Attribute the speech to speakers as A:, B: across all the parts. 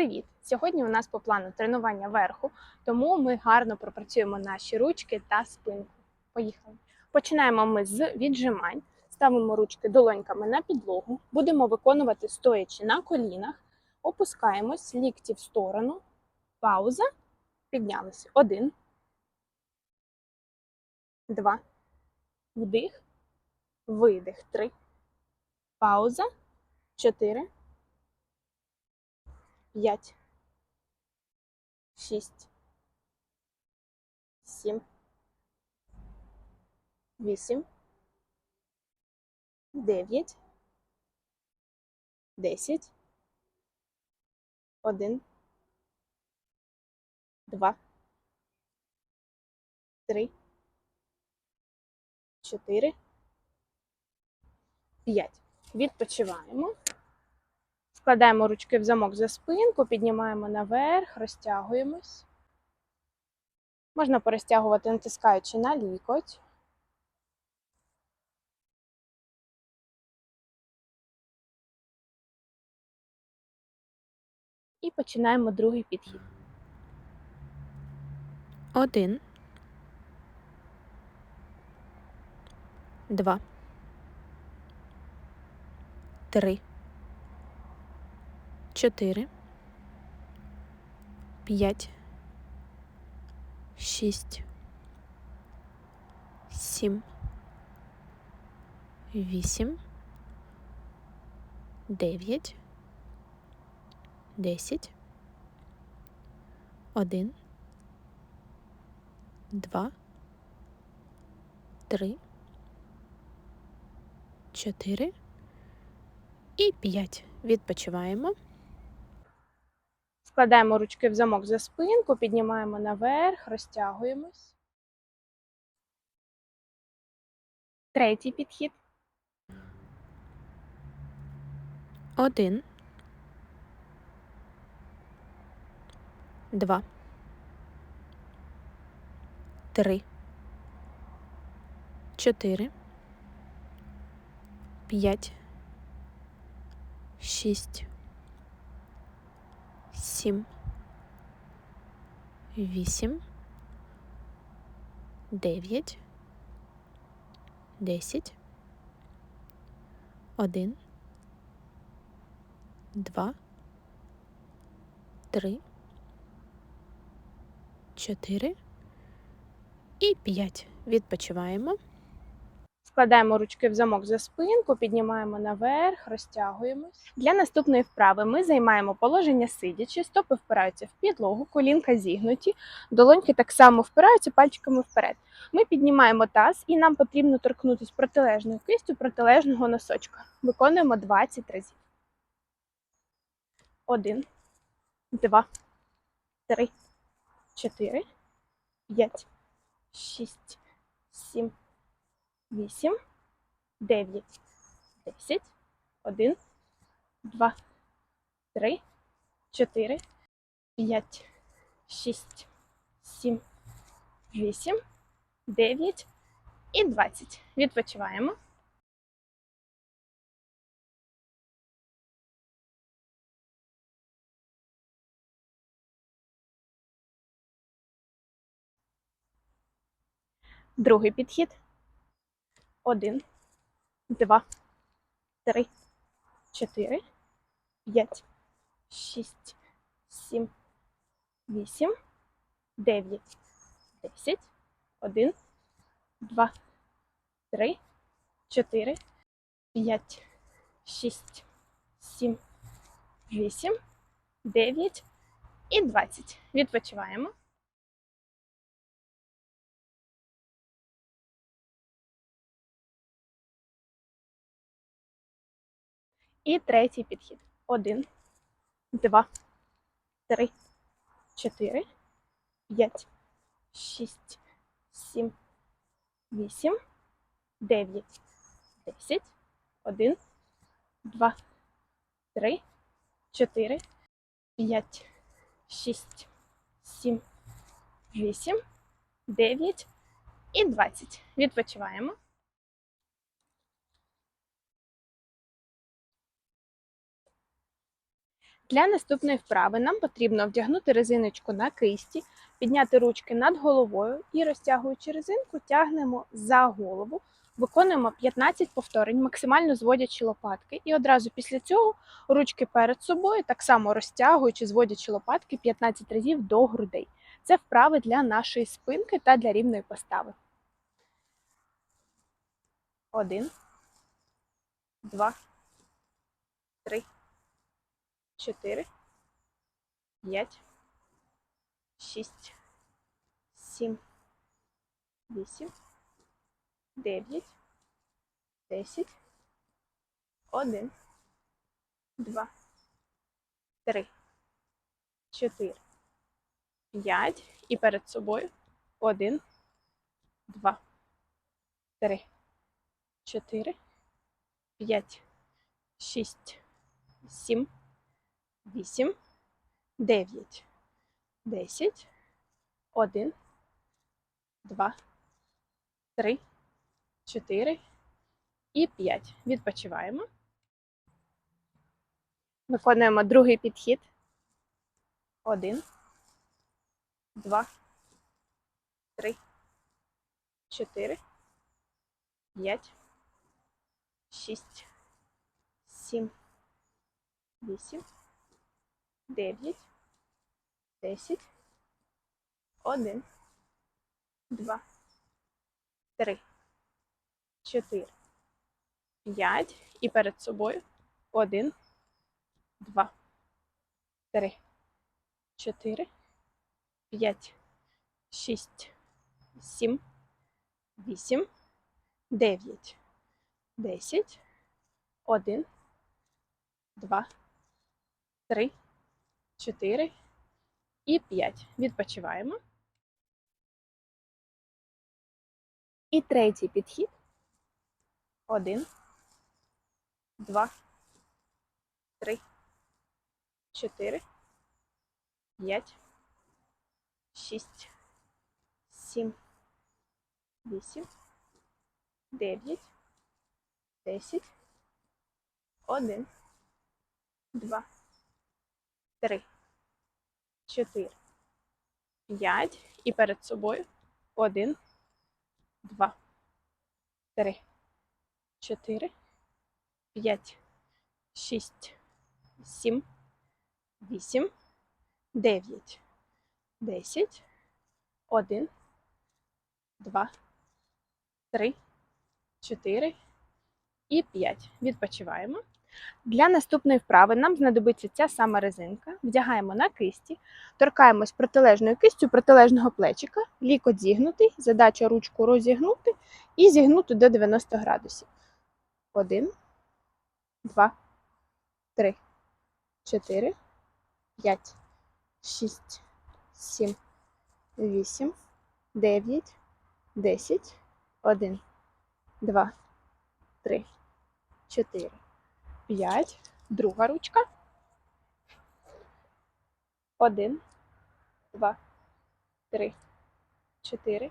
A: Привіт! Сьогодні у нас по плану тренування верху, тому ми гарно пропрацюємо наші ручки та спинку. Поїхали. Починаємо ми з віджимань. Ставимо ручки долоньками на підлогу. Будемо виконувати стоячи на колінах. Опускаємось, лікті в сторону. Пауза. Піднялися. Один. Два. Вдих. Видих. Три. Пауза. Чотири. П'ять. Шість. Сім. Вісім. Дев'ять. Десять. Один. Два. Три. Чотири. П'ять. Відпочиваємо. Складаємо ручки в замок за спинку, піднімаємо наверх, розтягуємось. Можна порозтягувати, натискаючи на лікоть. І починаємо другий підхід.
B: Один. Два. Три. Чотири. П'ять. Шість. Сім. Вісім. Дев'ять. Десять. Один. Два. Три. Чотири. І п'ять. Відпочиваємо.
A: Складаємо ручки в замок за спинку, піднімаємо наверх, розтягуємось. Третій підхід.
B: Один. Два. Три. Чотири. П'ять. Шість. Сім. Вісім. Дев'ять. Десять. Один. Два. Три. Чотири. І п'ять. Відпочиваємо.
A: Складаємо ручки в замок за спинку, піднімаємо наверх, розтягуємось. Для наступної вправи ми займаємо положення сидячи, стопи впираються в підлогу, колінка зігнуті, долоньки так само впираються пальчиками вперед. Ми піднімаємо таз і нам потрібно торкнутися протилежною кистю протилежного носочка. Виконуємо 20 разів. Один, два, три, чотири, п'ять, шість, сім. 8, 9, 10, 1, 2, 3, 4, 5, 6, 7, 8, 9 і 20. Відпочиваємо. Другий підхід. Один, два, три, чотири, п'ять, шість, сім, вісім, дев'ять, десять, один, два, три, чотири, п'ять, шість, сім, вісім, дев'ять. І двадцять. Відпочиваємо. І третій підхід. Один, два, три, чотири, п'ять, шість, сім, вісім, дев'ять, десять, один, два, три, чотири, п'ять, шість, сім, вісім, дев'ять і двадцять. Відпочиваємо. Для наступної вправи нам потрібно вдягнути резиночку на кисті, підняти ручки над головою і, розтягуючи резинку, тягнемо за голову. Виконуємо 15 повторень, максимально зводячи лопатки. І одразу після цього ручки перед собою, так само розтягуючи, зводячи лопатки 15 разів до грудей. Це вправи для нашої спинки та для рівної постави. Один, два, три, чотири, п'ять, шість, сім, вісім, дев'ять, десять, один, два, три, чотири, п'ять і перед собою один, два, три, чотири, п'ять, шість, сім, вісім, дев'ять, десять, один, два, три, чотири. І п'ять. Відпочиваємо. Виконуємо другий підхід. Один, два, три, чотири, п'ять, шість, сім, вісім, дев'ять, десять, один, два, три, чотири, п'ять і перед собою один, два, три, чотири, п'ять, шість, сім, вісім, дев'ять, десять, один, два, три, чотири і п'ять. Відпочиваємо. І третій підхід. Один, два, три, чотири, п'ять, шість, сім, вісім, дев'ять, десять, один, два, три, чотири, п'ять і перед собою один, два, три, чотири, п'ять, шість, сім, вісім, дев'ять, десять, один, два, три, чотири і п'ять. Відпочиваємо. Для наступної вправи нам знадобиться ця сама резинка. Вдягаємо на кисті, торкаємось протилежною кистю протилежного плечика, лікоть зігнутий, задача ручку розігнути і зігнути до 90 градусів. Один, два, три, чотири, п'ять, шість, сім, вісім, дев'ять, десять, один, два, три, чотири. 5, друга ручка. 1, 2, 3, 4,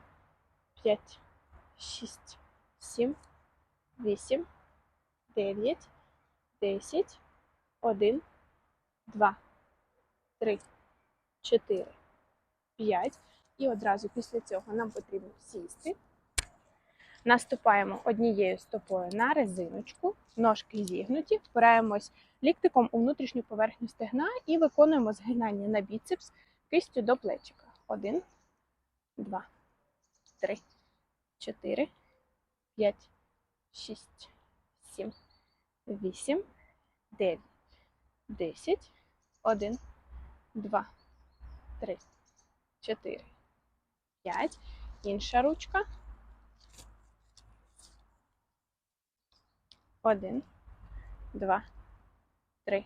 A: 5, 6, 7, 8, 9, 10, 1, 2, 3, 4, 5. І одразу після цього нам потрібно сісти. Наступаємо однією стопою на резиночку, ножки зігнуті, впираємось ліктиком у внутрішню поверхню стегна і виконуємо згинання на біцепс кистю до плечика. Один, два, три, чотири, п'ять, шість, сім, вісім, дев'ять, десять, один, два, три, чотири, п'ять. Інша ручка. Один, два, три,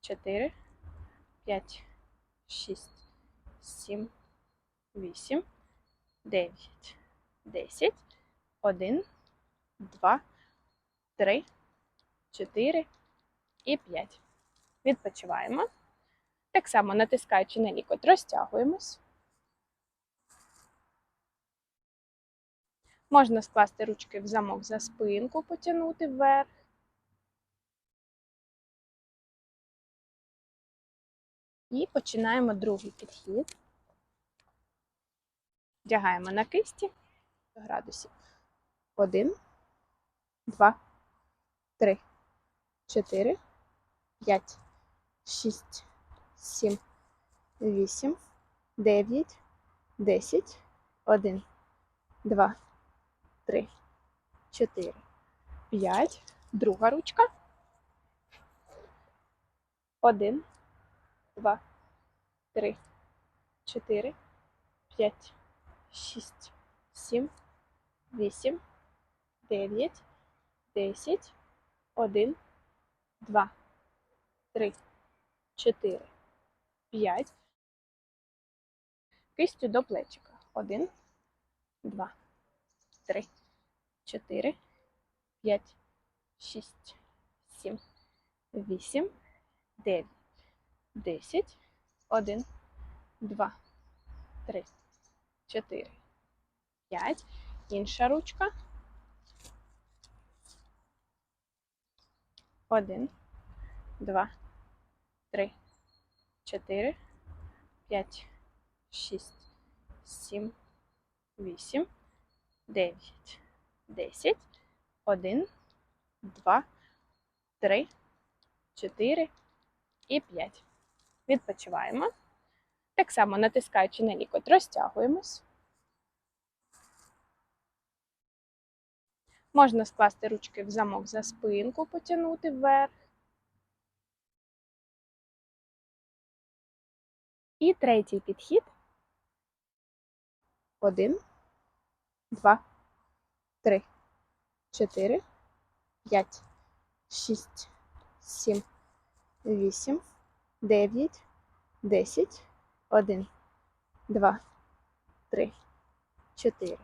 A: чотири, п'ять, шість, сім, вісім, дев'ять, десять, один, два, три, чотири і п'ять. Відпочиваємо. Так само натискаючи на лікоть, розтягуємось. Можна скласти ручки в замок за спинку, потягнути вверх. І починаємо другий підхід. Вдягаємо на кисті до градусів. Один, два, три, чотири, п'ять, шість, сім, вісім, дев'ять, десять, один, два, три, чотири, п'ять. Друга ручка. Один, два, три, чотири, п'ять, шість, сім, вісім, дев'ять, десять, один, два, три, чотири, п'ять. Кистю до плечика. Один, два, три, чотири, п'ять, шість, сім, вісім, дев'ять, десять, один, два, три, чотири, п'ять. Інша ручка. Один, два, три, чотири, п'ять, шість, сім, вісім, дев'ять, десять, один, два, три, чотири і п'ять. Відпочиваємо. Так само натискаючи на лікоть, розтягуємось. Можна скласти ручки в замок за спинку, потягнути вверх. І третій підхід. Один, два, три, чотири, п'ять, шість, сім, вісім, дев'ять, десять, один, два, три, чотири,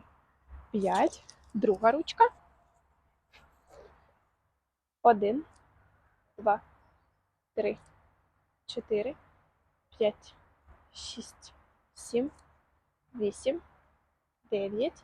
A: п'ять. Друга ручка. Один, два, три, чотири, п'ять, шість, сім, вісім, дев'ять,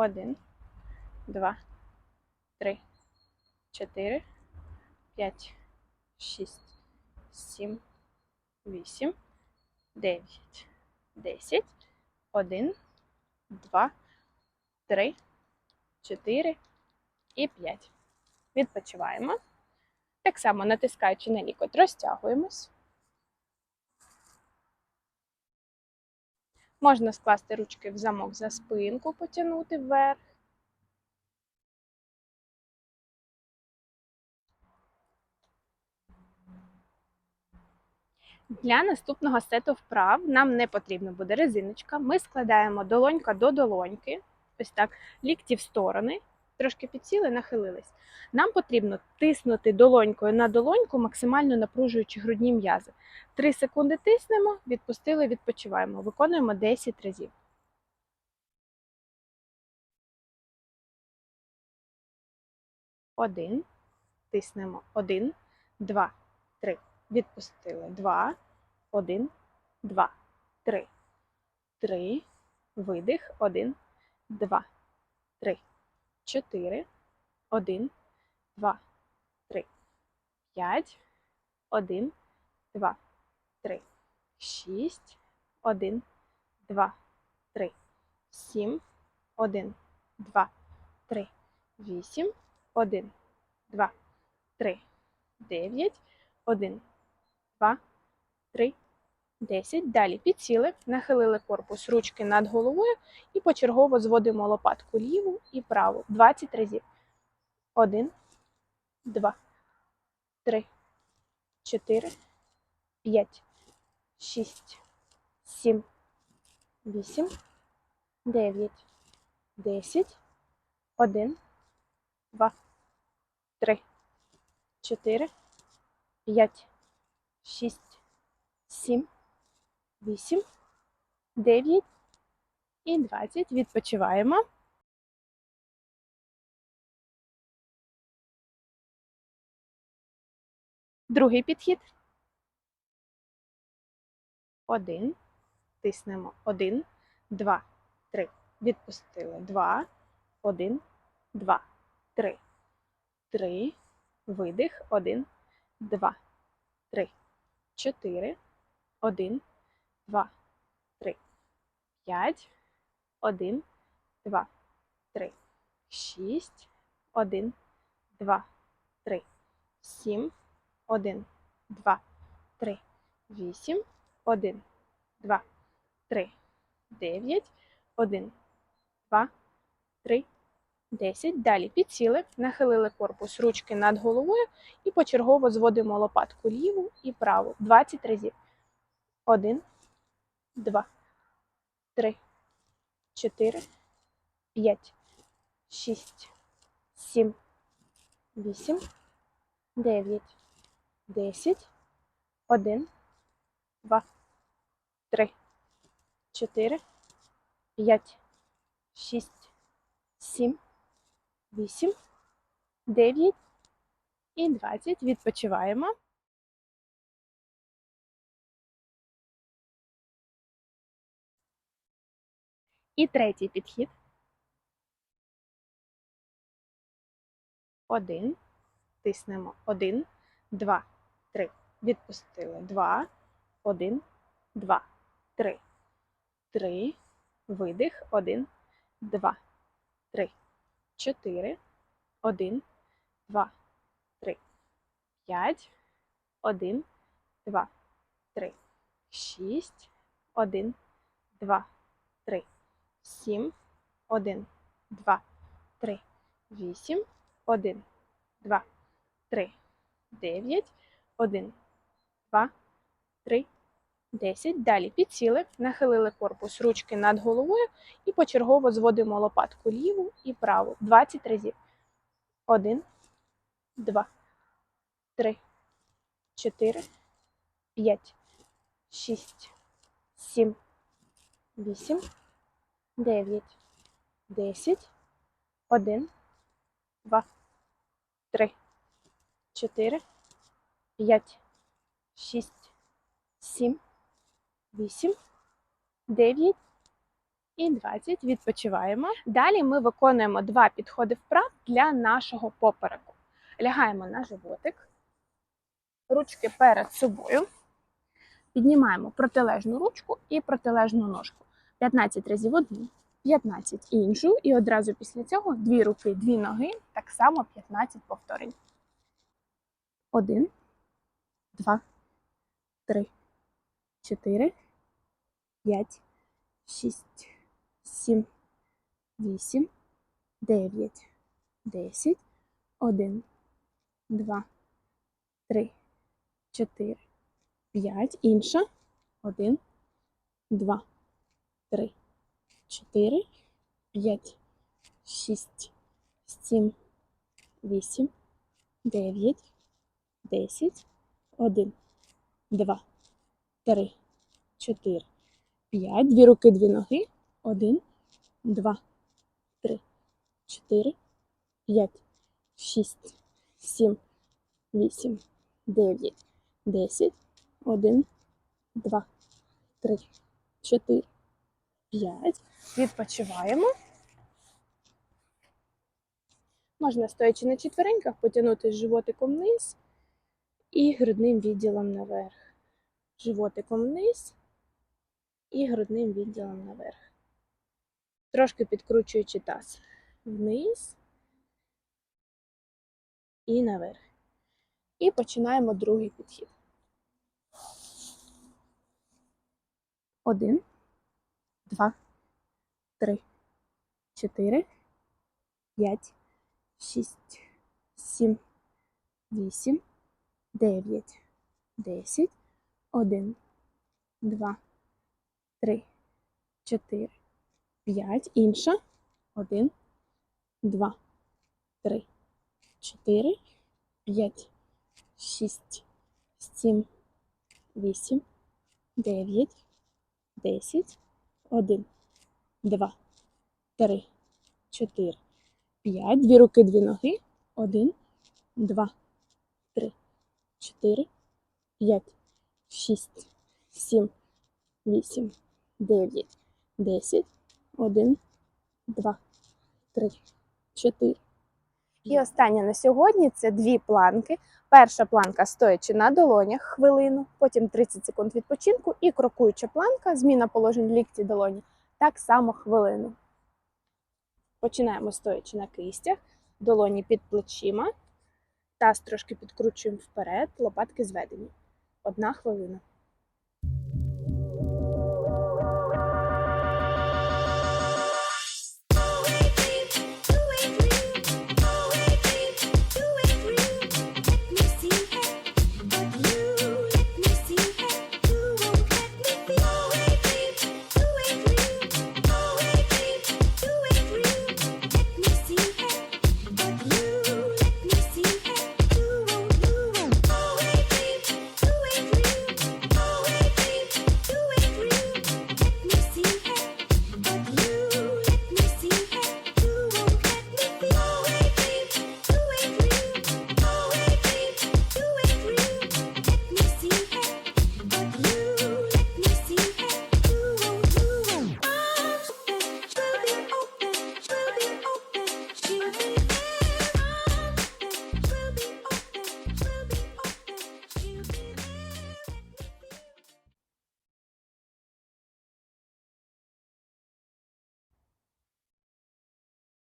A: Один, два, три, чотири, п'ять, шість, сім, вісім, дев'ять, десять, один, два, три, чотири і п'ять. Відпочиваємо. Так само натискаючи на лікоть, розтягуємось. Можна скласти ручки в замок за спинку, потягнути вверх. Для наступного сету вправ нам не потрібна буде резиночка. Ми складаємо долонька до долоньки, ось так, лікті в сторони, трошки підсіли, нахилились. Нам потрібно тиснути долонькою на долоньку, максимально напружуючи грудні м'язи. 3 секунди тиснемо, відпустили, відпочиваємо. Виконуємо 10 разів. Один. Тиснемо. Один, два, три. Відпустили. Два, один, два, три. Три. Видих. Один, два, три, чотири. Один, два, три, п'ять. Один, два, три, шість. Один, два, три, сім. Один, два, три, вісім. Один, два, три, дев'ять. Один, два, три, десять. Далі підсіли, нахилили корпус ручки над головою і почергово зводимо лопатку ліву і праву 20 разів. Один, два, три, чотири, п'ять, шість, сім, вісім, дев'ять, десять, один, два, три, чотири, п'ять, шість, сім, вісім, дев'ять і двадцять. Відпочиваємо. Другий підхід. Один. Тиснемо. Один, два, три. Відпустили. Два, один, два, три. Три. Видих. Один, два, три, чотири. Один, два, три. П'ять. Один, два, три. Шість. Один, два, три. Сім. Один, два, три. Вісім. Один, два, три. Дев'ять. Один, два, три. Десять. Далі підсіли, нахилили корпус ручки над головою і почергово зводимо лопатку ліву і праву. 20 разів. Один, два, три, чотири, п'ять, шість, сім, вісім, дев'ять, десять, один, два, три, чотири, п'ять, шість, сім, вісім, дев'ять і двадцять. Відпочиваємо. І третій підхід. Один. Тиснемо. Один, два, три. Відпустили. Два, один, два, три. Три. Видих. Один, два, три, чотири. Один, два, три, п'ять. Один, два, три, шість. Один, два, 7, 1, 2, 3, 8, 1, 2, 3, 9, 1, 2, 3, 10. Далі підсіли, нахилили корпус ручки над головою і почергово зводимо лопатку ліву і праву. 20 разів. 1, 2, 3, 4, 5, 6, 7, 8, дев'ять, десять, один, два, три, чотири, п'ять, шість, сім, вісім, дев'ять і 20. Відпочиваємо. Далі ми виконуємо два підходи вправ для нашого попереку. Лягаємо на животик, ручки перед собою. Піднімаємо протилежну ручку і протилежну ножку. 15 разів одну, 15 іншу, і одразу після цього дві руки, дві ноги, так само 15 повторень. Один, два, три, чотири, п'ять, шість, сім, вісім, дев'ять, десять, один, два, три, чотири, п'ять. Інша. Один, два, три, чотири, п'ять, шість, сім, вісім, дев'ять, десять, один, два, три, чотири, п'ять. Дві руки, дві ноги. Один, два, три, чотири, п'ять, шість, сім, вісім, дев'ять, десять. Один, два, три, чотири, п'ять. Відпочиваємо. Можна, стоячи на четвереньках, потягнути животиком вниз і грудним відділом наверх. Животиком вниз і грудним відділом наверх. Трошки підкручуючи таз вниз і наверх. І починаємо другий підхід. Один, два, три, чотири, п'ять, шість, сім, вісім, дев'ять, десять, один, два, три, чотири, п'ять. Інша. Один, два, три, чотири, п'ять, шість, сім, вісім, дев'ять, десять, один, два, три, чотири, п'ять. Дві руки, дві ноги. Один, два, три, чотири, п'ять, шість, сім, вісім, дев'ять, десять, один, два, три, чотири. І останнє на сьогодні це дві планки. Перша планка стоячи на долонях хвилину, потім 30 секунд відпочинку і крокуюча планка, зміна положень лікті долоні, так само хвилину. Починаємо стоячи на кистях, долоні під плечима, таз трошки підкручуємо вперед, лопатки зведені. Одна хвилина.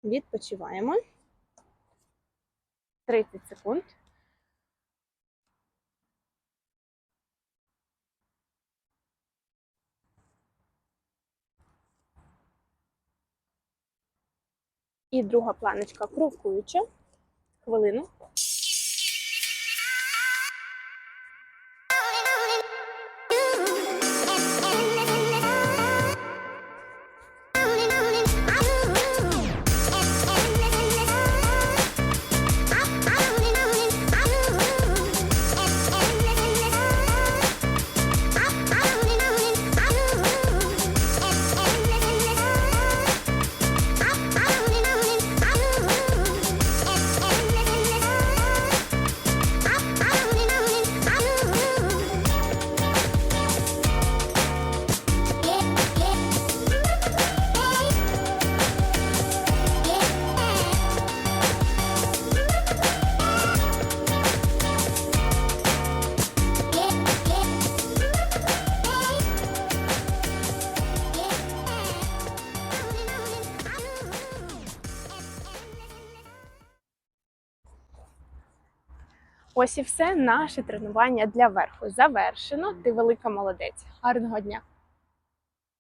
A: Відпочиваємо. 30 секунд. І друга планочка крокуюча. Хвилину. Ось і все наше тренування для верху завершено. Ти велика молодець. Гарного дня!